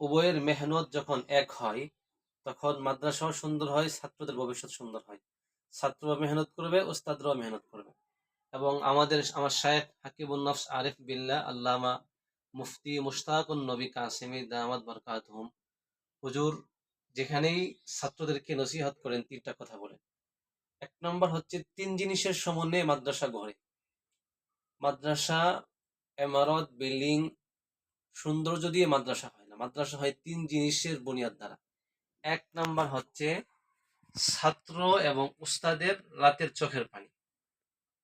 উভয়ের মেহনত যখন এক হয়, তখন মাদ্রাসাও সুন্দর হয়, ছাত্রদের ভবিষ্যৎ সুন্দর হয়। ছাত্ররা মেহনত করবে, ওস্তাদরাও মেহনত করবে। এবং আমাদের, আমার শায়েখ হাকিবুল নফস আরিফ বিল্লাহ আল্লামা মুফতি মুশতাকুন নবী কাসেমি বরকাত হুম হুজুর, যেখানেই ছাত্রদেরকে নসিহত করেন, তিনটা কথা বলেন। এক নম্বর হচ্ছে, তিন জিনিসের সমন্বয়ে মাদ্রাসা গড়ে। মাদ্রাসা, এমারত, বিল্ডিং, সৌন্দর্য দিয়ে মাদ্রাসা হয়। মাদ্রাসা হয় তিন জিনিসের বুনিয়াদ দ্বারা। এক নাম্বার হচ্ছে ছাত্র এবং উস্তাদের রাতের চোখের পানি।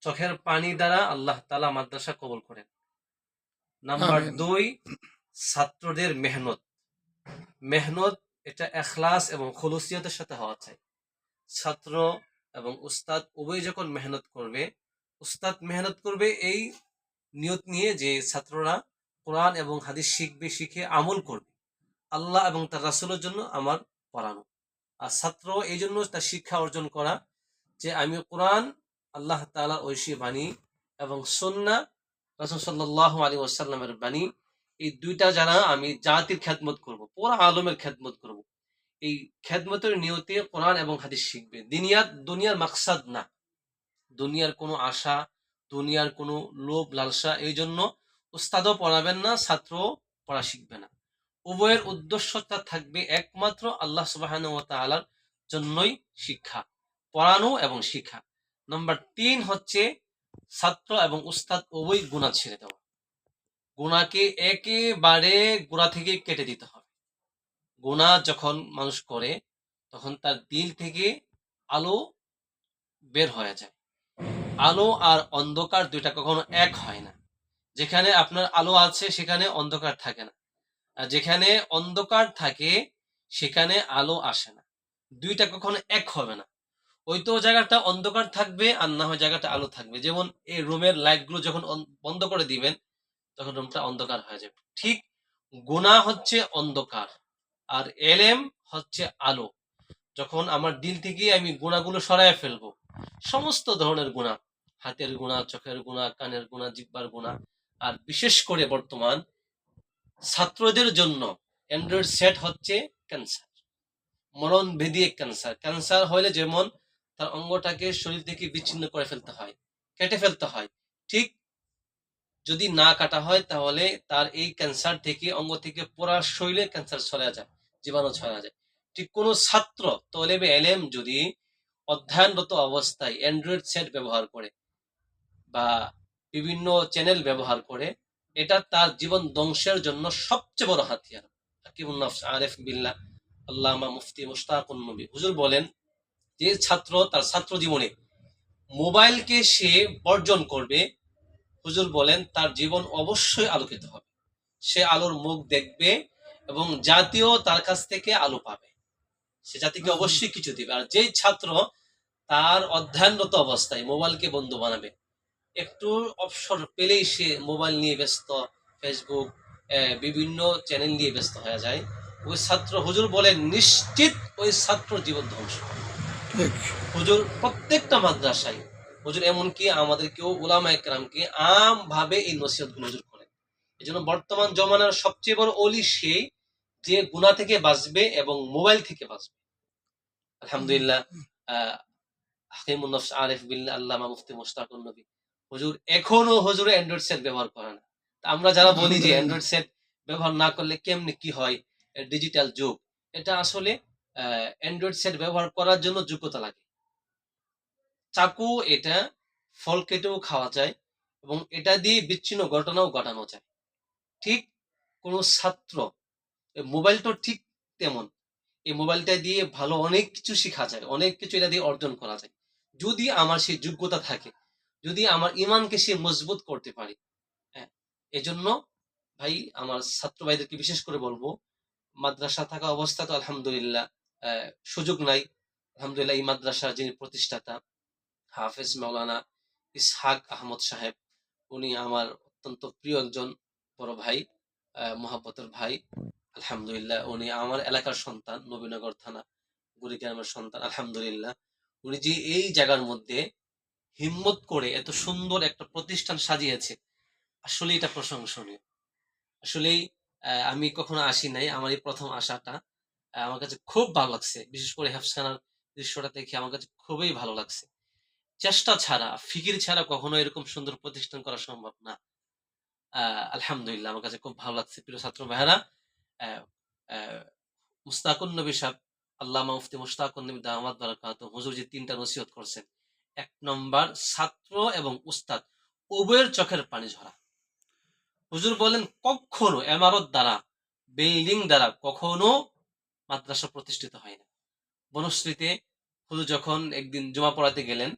চোখের পানি দ্বারা আল্লাহ তালা মাদ্রাসা কবল করেন। নাম্বার। দুই ছাত্রদের মেহনত। মেহনত এটা এখলাস এবং খলুসিয়তের সাথে হওয়া চাই। ছাত্র এবং উস্তাদ উভয় যখন মেহনত করবে উস্তাদ মেহনত করবে এই নিয়ত নিয়ে যে ছাত্ররা কোরআন এবং হাদিস শিখবে শিখে আমল করবে। আল্লাহ এবং তার রাসুলের জন্য আমার পড়ানো। আর ছাত্র এই জন্য তার শিক্ষা অর্জন করা যে আমি কোরআন, আল্লাহ তাআলার ঐশী বাণী এবং সন্না রাসূল সাল্লাল্লাহু আলাইহি ওয়াসাল্লামের বাণী, এই দুইটা জানা আমি জাতির খেদমত করব, পুরো আলমের খেদমত করব। এই খেদমতের নিয়তে কোরআন এবং হাদিস শিখবে। দুনিয়ার দুনিয়ার মাকসাদ না। দুনিয়ার কোনো আশা, দুনিয়ার কোনো লোভ, লালসা এই জন্য উস্তাদও পড়াবেন না ছাত্র পড়া শিখবে না। উভয়ের উদ্দেশ্যটা থাকবে একমাত্র আল্লাহ সুবাহান ও তাআলার জন্যই শিক্ষা, পড়ানো এবং শিক্ষা। নম্বর তিন হচ্ছে ছাত্র এবং উস্তাদ উভয় গুণা ছেড়ে দেওয়া। গুণাকে একেবারে গোড়া থেকে কেটে দিতে হবে। গুণা যখন মানুষ করে, তখন তার দিল থেকে আলো বের হয়ে যায়। আলো আর অন্ধকার দুইটা কখনো এক হয় না। যেখানে আপনার আলো আছে, সেখানে অন্ধকার থাকে না। যেখানে অন্ধকার থাকে, সেখানে আলো আসে না। দুইটা কখনো এক হবে না। ওই তো জায়গাটা অন্ধকার থাকবে আর না হয় জায়গাটা আলো থাকবে। যেমন এই রুমের লাইটগুলো যখন বন্ধ করে দিবেন, তখন রুমটা অন্ধকার হয়ে যাবে। ঠিক গুণা হচ্ছে অন্ধকার আর এলেম হচ্ছে আলো। যখন আমার দিল থেকে আমি গুণাগুলো সরায় ফেলব, সমস্ত ধরনের গুণা, হাতের গুণা, চোখের গুণা, কানের গুণা, জিব্বার গুণা, আর বিশেষ করে বর্তমান ছাত্রদের জন্য অ্যান্ড্রয়েড সেট হচ্ছে ক্যান্সার মরণ ভেদি এক ক্যান্সার ক্যান্সার হলে যেমন তার অঙ্গটাকে শরীর থেকে বিচ্ছিন্ন করে ফেলতে হয় কেটে ফেলতে হয়। ঠিক যদি না কাটা হয় তাহলে তার এই ক্যান্সার থেকে অঙ্গ থেকে পুরা শরীরে ক্যান্সার ছড়া যায় জীবাণু ছড়া যায়। ঠিক কোনো ছাত্র তলেবে এলেম যদি অধ্যয়নরত অবস্থায় অ্যান্ড্রয়েড সেট ব্যবহার করে বা বিভিন্ন চ্যানেল ব্যবহার করে এটা তার জীবন ধ্বংসের জন্য সবচেয়ে বড় হাতিয়ার। হাকিমুন নফস আরেফ বিল্লাহ আল্লামা মুফতি মুশতাকুন নবী। হুজুর বলেন যে ছাত্র তার ছাত্র জীবনে মোবাইলকে সে বর্জন করবে হুজুর বলেন তার জীবন অবশ্যই আলোকিত হবে। সে আলোর মুখ দেখবে এবং জাতীয় তার কাছ থেকে আলো পাবে। সে জাতিকে অবশ্যই কিছু দিবে। আর যেই ছাত্র তার অধ্যয়নরত অবস্থায় মোবাইলকে বন্ধু বানাবে একটু অবসর পেলেই সে মোবাইল নিয়ে ব্যস্ত ফেসবুক বিভিন্ন চ্যানেল নিয়ে ব্যস্ত হয়ে যায়। ওই ছাত্র হুজুর বলেন নিশ্চিত ওই ছাত্র জীবন ধ্বংস হুজুর প্রত্যেকটা মাদ্রাসায় হুজুর এমনকি আমাদের কেউ উলামা একরামকে আম ভাবে এই নসিহত হুজুর করেন। এই জন্য বর্তমান জমানার সবচেয়ে বড় অলি সেই যে গুণা থেকে বাঁচবে এবং মোবাইল থেকে বাঁচবে। আলহামদুলিল্লাহ আহ নফস আরিফ বিল্লাহ আল্লামা মুফতি মুশতাকুন নবী। হুজুর এখনও হুজুর অ্যান্ড্রয়েড সেট ব্যবহার করে না। আমরা যারা বলি যে অ্যান্ড্রয়েড সেট ব্যবহার না করলে কেমনি কি হয় ডিজিটাল যুগ, এটা আসলে অ্যান্ড্রয়েড সেট ব্যবহার করার জন্য যোগ্যতা লাগে। চাকু এটা ফল কেটেও খাওয়া যায় এবং এটা দিয়ে বিচ্ছিন্ন ঘটনাও ঘটানো যায়। ঠিক কোনো ছাত্র মোবাইলটা ঠিক তেমন, এই মোবাইলটা দিয়ে ভালো অনেক কিছু শেখা যায়, অনেক কিছু এটা দিয়ে অর্জন করা যায়। যদি আমার সেই যোগ্যতা থাকে যদি আমার ইমানকে সে মজবুত করতে পারি হ্যাঁ এজন্য ভাই আমার ছাত্র ভাইদেরকে বিশেষ করে বলব, মাদ্রাসা থাকা অবস্থা তো আলহামদুলিল্লাহ সুযোগ নাই। আলহামদুলিল্লাহ এই মাদ্রাসার যিনি প্রতিষ্ঠাতা, হাফেজ মাওলানা ইসহাক আহমদ সাহেব, উনি আমার অত্যন্ত প্রিয় একজন বড় ভাই মহাব্বতের ভাই। আলহামদুলিল্লাহ উনি আমার এলাকার সন্তান, নবীনগর থানা, গুড়িগ্রামের সন্তান, আলহামদুলিল্লাহ। উনি যে এই জায়গার মধ্যে হিম্মত করে এত সুন্দর একটা প্রতিষ্ঠান সাজিয়েছে। আসলে এটা প্রশংসনীয়। আসলেই আমি কখনো আসি নাই। আমার এই প্রথম আসাটা আমার কাছে খুব ভালো লাগছে। বিশেষ করে হেফসখানার দৃশ্যটা দেখে আমার কাছে খুবই ভালো লাগছে। চেষ্টা ছাড়া ফিকির ছাড়া কখনো এরকম সুন্দর প্রতিষ্ঠান করা সম্ভব না। আলহামদুলিল্লাহ আমার কাছে খুব ভালো লাগছে। প্রিয় ছাত্র আহ, মুস্তাকুন নবী সাহেব আল্লাহ মুফতি মুস্তাকুন নবী দামাদ বারাকাত হুজুর যে তিনটা নসিহত করছেন এক নম্বর, ছাত্র এবং উস্তাদ, উভয়ের চোখের পানি ঝরা। হুজুর বলেন, কখনো এমারত দ্বারা, বিল্ডিং দ্বারা কখনো মাদ্রাসা প্রতিষ্ঠিত হয় না। বনশ্রীতে হুজুর যখন একদিন জমা পড়াতে গেলেন